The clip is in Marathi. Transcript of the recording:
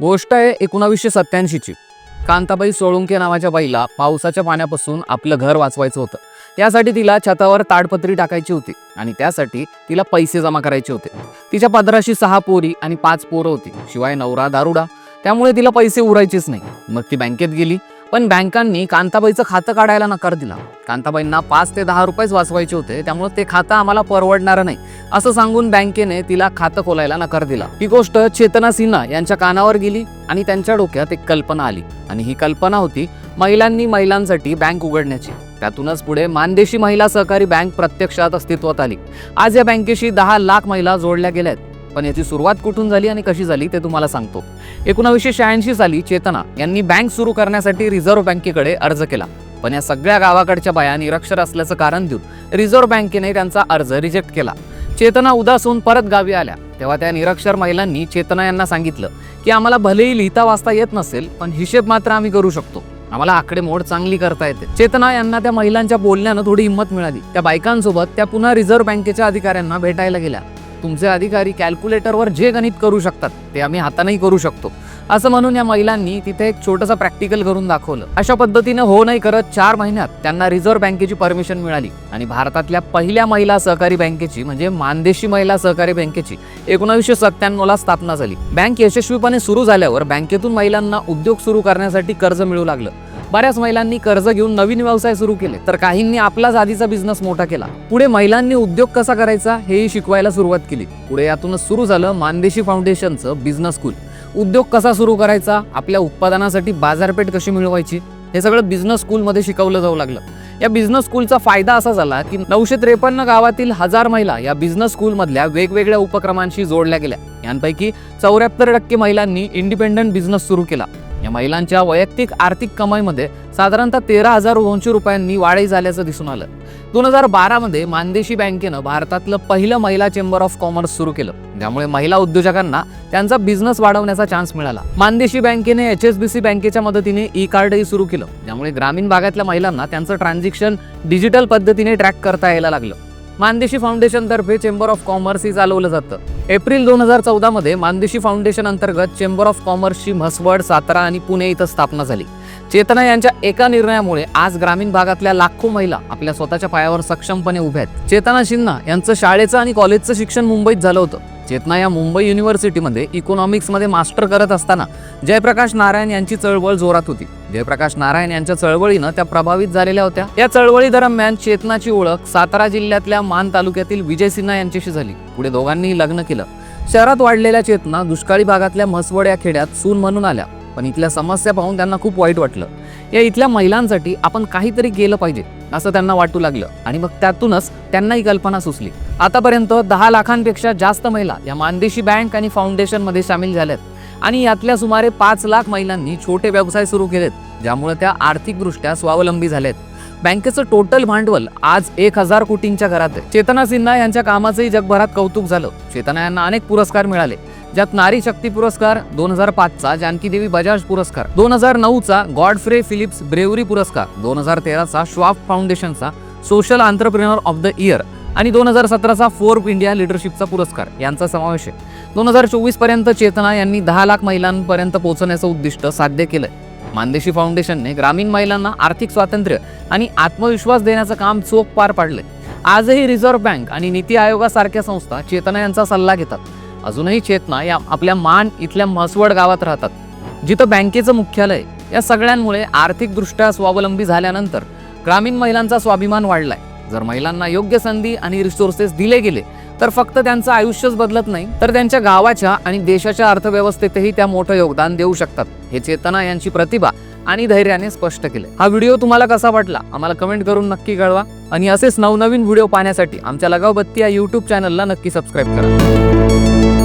गोष्ट आहे एकोणावीसशे सत्याऐंशीची कांताबाई सोळुंके नावाच्या बाईला पावसाच्या पाण्यापासून आपलं घर वाचवायचं होतं. त्यासाठी तिला छतावर ताडपत्री टाकायची होती आणि त्यासाठी तिला पैसे जमा करायचे होते. तिच्या पदराशी सहा पोरी आणि पाच पोरं होती शिवाय नवरा दारुडा. त्यामुळे तिला पैसे उरायचेच नाही. मग ती बँकेत गेली. पण बँकांनी कांताबाईचं खातं काढायला नकार दिला. कांताबाईंना पाच ते दहा रुपयेच वाचवायचे होते त्यामुळे ते खातं आम्हाला परवडणारं नाही असं सांगून बँकेने तिला खातं खोलायला नकार दिला. ही गोष्ट चेतना सिन्हा यांच्या कानावर गेली आणि त्यांच्या डोक्यात एक कल्पना आली. आणि ही कल्पना होती महिलांनी महिलांसाठी बँक उघडण्याची. त्यातूनच पुढे मानदेशी महिला सहकारी बँक प्रत्यक्षात अस्तित्वात आली. आज या बँकेशी दहा लाख महिला जोडल्या गेल्या आहेत. पण याची सुरुवात कुठून झाली आणि कशी झाली ते तुम्हाला सांगतो. एकोणावीसशे शहाऐंशी साली चेतना यांनी बँक सुरू करण्यासाठी रिझर्व्ह बँकेकडे अर्ज केला. पण या सगळ्या गावाकडच्या बाया निरक्षर असल्याचं कारण देऊन रिझर्व्ह बँकेने त्यांचा अर्ज रिजेक्ट केला. चेतना उदास होऊन परत गावी आल्या. तेव्हा त्या निरक्षर महिलांनी चेतना यांना सांगितलं की आम्हाला भलेही लिहिता वाचता येत नसेल पण हिशेब मात्र आम्ही करू शकतो. आम्हाला आकडेमोड चांगली करता येते. चेतना यांना त्या महिलांच्या बोलण्यानं थोडी हिंमत मिळाली. त्या बायकांसोबत त्या पुन्हा रिझर्व्ह बँकेच्या अधिकाऱ्यांना भेटायला गेल्या. तुमचे अधिकारी कॅल्क्युलेटरवर जे गणित करू शकतात ते आम्ही हातानेही करू शकतो. असं म्हणून या महिलांनी तिथे एक छोटंसं प्रॅक्टिकल करून दाखवलं. अशा पद्धतीनं हो नाही करत चार महिन्यात त्यांना रिझर्व्ह बँकेची परमिशन मिळाली. आणि भारतातल्या पहिल्या महिला सहकारी बँकेची म्हणजे मानदेशी महिला सहकारी बँकेची एकोणीसशे सत्त्याण्णवला स्थापना झाली. बँक यशस्वीपणे सुरू झाल्यावर बँकेतून महिलांना उद्योग सुरू करण्यासाठी कर्ज मिळू लागलं. बऱ्याच महिलांनी कर्ज घेऊन नवीन व्यवसाय सुरू केले तर काहींनी आपलाच आधीचा बिझनेस मोठा केला. पुढे महिलांनी उद्योग कसा करायचा हेही शिकवायला सुरुवात केली. पुढे यातूनच सुरू झालं मानदेशी फाउंडेशनचं बिझनेस स्कूल उद्योग कसा सुरू करायचा आपल्या उत्पादनासाठी बाजारपेठ कशी मिळवायची हे सगळं बिझनेस स्कूलमध्ये शिकवलं जाऊ लागलं. या बिझनेस स्कूलचा फायदा असा झाला की नऊशे त्रेपन्न गावातील हजार महिला या बिझनेस स्कूलमधल्या वेगवेगळ्या उपक्रमांशी जोडल्या गेल्या. यांपैकी चौऱ्याहत्तर टक्के महिलांनी इंडिपेंडंट बिझनेस सुरू केला. या महिलांच्या वैयक्तिक आर्थिक कमाईमध्ये साधारणतः तेरा हजार दोनशे रुपयांनी वाढही झाल्याचं दिसून आलं. दोन हजार बारामध्ये मानदेशी बँकेनं भारतातलं पहिलं महिला चेंबर ऑफ कॉमर्स सुरू केलं. त्यामुळे महिला उद्योजकांना त्यांचा बिझनेस वाढवण्याचा चान्स मिळाला. मानदेशी बँकेने एच एस बी सी बँकेच्या मदतीने ई कार्डही सुरू केलं. त्यामुळे ग्रामीण भागातल्या महिलांना त्यांचं ट्रान्झॅक्शन डिजिटल पद्धतीने ट्रॅक करता यायला लागलं. मानदेशी फाउंडेशनतर्फे चेंबर ऑफ कॉमर्सही चालवलं जातं. एप्रिल दोन हजार चौदामध्ये मानदेशी फाउंडेशन अंतर्गत चेंबर ऑफ कॉमर्सची म्हसवड सातारा आणि पुणे इथं स्थापना झाली. चेतना यांच्या एका निर्णयामुळे आज ग्रामीण भागातल्या लाखो महिला आपल्या स्वतःच्या पायावर सक्षमपणे उभ्या आहेत. चेतना शिन्हा यांचं शाळेचं आणि कॉलेजचं शिक्षण मुंबईत झालं होतं. चेतना या मुंबई युनिव्हर्सिटीमध्ये इकॉनॉमिक्समध्ये मास्टर करत असताना जयप्रकाश नारायण यांची चळवळ जोरात होती. जयप्रकाश नारायण यांच्या चळवळीनं त्या प्रभावित झालेल्या होत्या. या चळवळी दरम्यान चेतनाची ओळख सातारा जिल्ह्यातल्या मान तालुक्यातील विजय सिन्हा यांच्याशी झाली. पुढे दोघांनीही लग्न केलं. शहरात वाढलेल्या चेतना दुष्काळी भागातल्या म्हसवड या खेड्यात सून म्हणून आल्या. पण इथल्या समस्या पाहून त्यांना खूप वाईट वाटलं. या इथल्या महिलांसाठी आपण काहीतरी केलं पाहिजे असं त्यांना वाटू लागलं. आणि मग त्यातूनच त्यांना ही कल्पना सुचली. आतापर्यंत दहा लाखांपेक्षा जास्त महिला या मानदेशी बँक आणि फाउंडेशनमध्ये सामील झाल्यात. आणि यातल्या सुमारे पाच लाख महिलांनी छोटे व्यवसाय सुरू केलेत ज्यामुळे त्या आर्थिकदृष्ट्या स्वावलंबी झाल्यात. बँकेचं टोटल भांडवल आज एक हजार कोटींच्या घरात आहे. चेतना सिन्हा यांच्या कामाचंही जगभरात कौतुक झालं. चेतना यांना अनेक पुरस्कार मिळाले. ज्यात नारी शक्ती पुरस्कार दोन हजार पाचचा जानकी देवी बजाज पुरस्कार दोन हजार नऊचा गॉडफ्रे फिलिप्स ब्रेवरी पुरस्कार दोन हजार तेराचा Schwab फाउंडेशनचा social entrepreneur of the year आणि दोन हजार सतराचा फोर्ब इंडिया लिडरशिपचा पुरस्कार यांचा समावेश आहे. दोन हजार चोवीसपर्यंत चेतना यांनी दहा लाख महिलांपर्यंत पोहोचण्याचं उद्दिष्ट साध्य केलंय. मानदेशी फाउंडेशनने ग्रामीण महिलांना आर्थिक स्वातंत्र्य आणि आत्मविश्वास देण्याचं काम चोख पार पाडले आजही रिझर्व्ह बँक आणि नीती आयोगासारख्या संस्था चेतना यांचा सल्ला घेतात. अजूनही चेतना या आपल्या मान इथल्या म्हसवड गावात राहतात. जिथं बँकेचं मुख्यालय या सगळ्यांमुळे आर्थिकदृष्ट्या स्वावलंबी झाल्यानंतर ग्रामीण महिलांचा स्वाभिमान वाढलाय. जर महिलांना योग्य संधी आणि रिसोर्सेस दिले गेले तर फक्त त्यांचं आयुष्यच बदलत नाही तर त्यांच्या गावाच्या आणि देशाच्या अर्थव्यवस्थेतही त्या मोठं योगदान देऊ शकतात हे चेतना यांची प्रतिभा आणि धैर्याने स्पष्ट केले हा व्हिडिओ तुम्हाला कसा वाटला आम्हाला कमेंट करून नक्की कळवा. आणि असेच नवनवीन व्हिडिओ पाहण्यासाठी आमच्या लगावबत्ती या यूट्यूब चॅनलला नक्की सबस्क्राईब करा.